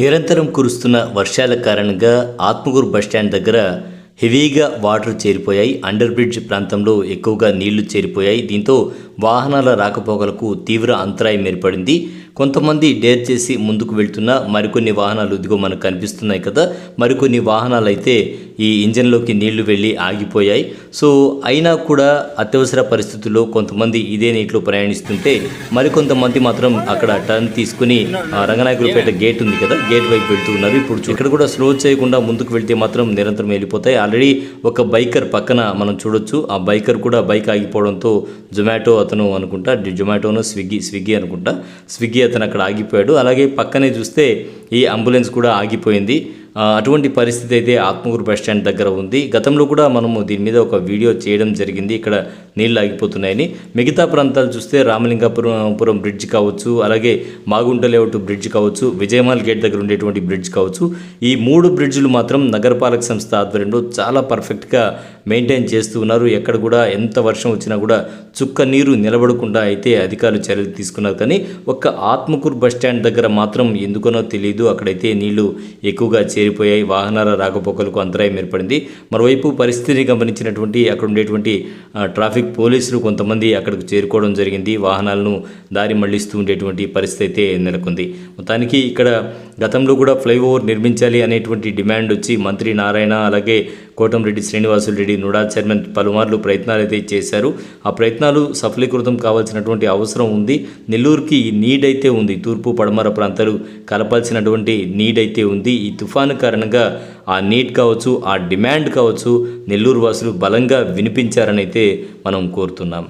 నిరంతరం కురుస్తున్న వర్షాల కారణంగా ఆత్మకూరు బస్టాండ్ దగ్గర హెవీగా వాటర్ చేరిపోయాయి. అండర్ బ్రిడ్జ్ ప్రాంతంలో ఎక్కువగా నీళ్ళు చేరిపోయాయి. దీంతో వాహనాల రాకపోకలకు తీవ్ర అంతరాయం ఏర్పడింది. కొంతమంది డేర్ చేసి ముందుకు వెళ్తున్న మరికొన్ని వాహనాలు ఇదిగో మనకు కనిపిస్తున్నాయి కదా. మరికొన్ని వాహనాలు అయితే ఈ ఇంజన్లోకి నీళ్ళు వెళ్ళి ఆగిపోయాయి. సో అయినా కూడా అత్యవసర పరిస్థితుల్లో కొంతమంది ఇదే నీటిలో ప్రయాణిస్తుంటే మరికొంతమంది మాత్రం అక్కడ టర్న్ తీసుకుని రంగనాయకులపేట గేట్ ఉంది కదా గేట్ వైపు వెళ్తూ ఉన్నారు. ఇప్పుడు ఇక్కడ కూడా స్లో చేయకుండా ముందుకు వెళ్తే మాత్రం నిరంతరం వెళ్ళిపోతాయి. ఆల్రెడీ ఒక బైకర్ పక్కన మనం చూడొచ్చు. ఆ బైకర్ కూడా బైక్ ఆగిపోవడంతో జొమాటో అతను అనుకుంటా జొమాటోను స్విగ్గీ స్విగ్గీ అనుకుంటా స్విగ్గీ అతను అక్కడ ఆగిపోయాడు. అలాగే పక్కనే చూస్తే ఈ అంబులెన్స్ కూడా ఆగిపోయింది. అటువంటి పరిస్థితి అయితే ఆత్మకూరు బస్ స్టాండ్ దగ్గర ఉంది. గతంలో కూడా మనము దీని మీద ఒక వీడియో చేయడం జరిగింది. ఇక్కడ నీళ్ళు ఆగిపోతున్నాయని. మిగతా ప్రాంతాలు చూస్తే రామలింగాపురం బ్రిడ్జ్ కావచ్చు అలాగే మాగుంట లేఅవుట్ బ్రిడ్జ్ కావచ్చు విజయమాల్ గేట్ దగ్గర ఉండేటువంటి బ్రిడ్జ్ కావచ్చు. ఈ మూడు బ్రిడ్జ్లు మాత్రం నగరపాలక సంస్థ ఆధ్వర్యంలో చాలా పర్ఫెక్ట్గా మెయింటైన్ చేస్తూ ఉన్నారు. ఎక్కడ కూడా ఎంత వర్షం వచ్చినా కూడా చుక్క నీరు నిలబడకుండా అయితే అధికారులు చర్యలు తీసుకున్నారు. కానీ ఒక్క ఆత్మకూరు బస్ స్టాండ్ దగ్గర మాత్రం ఎందుకనో తెలియదు అక్కడైతే నీళ్ళు ఎక్కువగా చేరిపోయాయి. వాహనాల రాకపోకలకు అంతరాయం ఏర్పడింది. మరోవైపు పరిస్థితిని గమనించినటువంటి అక్కడ ఉండేటువంటి ట్రాఫిక్ పోలీసులు కొంతమంది అక్కడికి చేరుకోవడం జరిగింది. వాహనాలను దారి మళ్ళిస్తూ ఉండేటువంటి పరిస్థితి అయితే నెలకొంది. మొత్తానికి ఇక్కడ గతంలో కూడా ఫ్లైఓవర్ నిర్మించాలి అనేటువంటి డిమాండ్ వచ్చి మంత్రి నారాయణ అలాగే కోటంరెడ్డి శ్రీనివాసులరెడ్డి నుడా చైర్మన్ పలుమార్లు ప్రయత్నాలు అయితే చేశారు. ఆ ప్రయత్నాలు సఫలీకృతం కావాల్సినటువంటి అవసరం ఉంది. నెల్లూరుకి నీడ్ అయితే ఉంది. తూర్పు పడమర ప్రాంతాలు కలపాల్సినటువంటి నీడ్ అయితే ఉంది. ఈ తుఫాను కారణంగా ఆ నీడ్ కావచ్చు ఆ డిమాండ్ కావచ్చు నెల్లూరు వాసులు బలంగా వినిపించారనైతే మనం కోరుతున్నాం.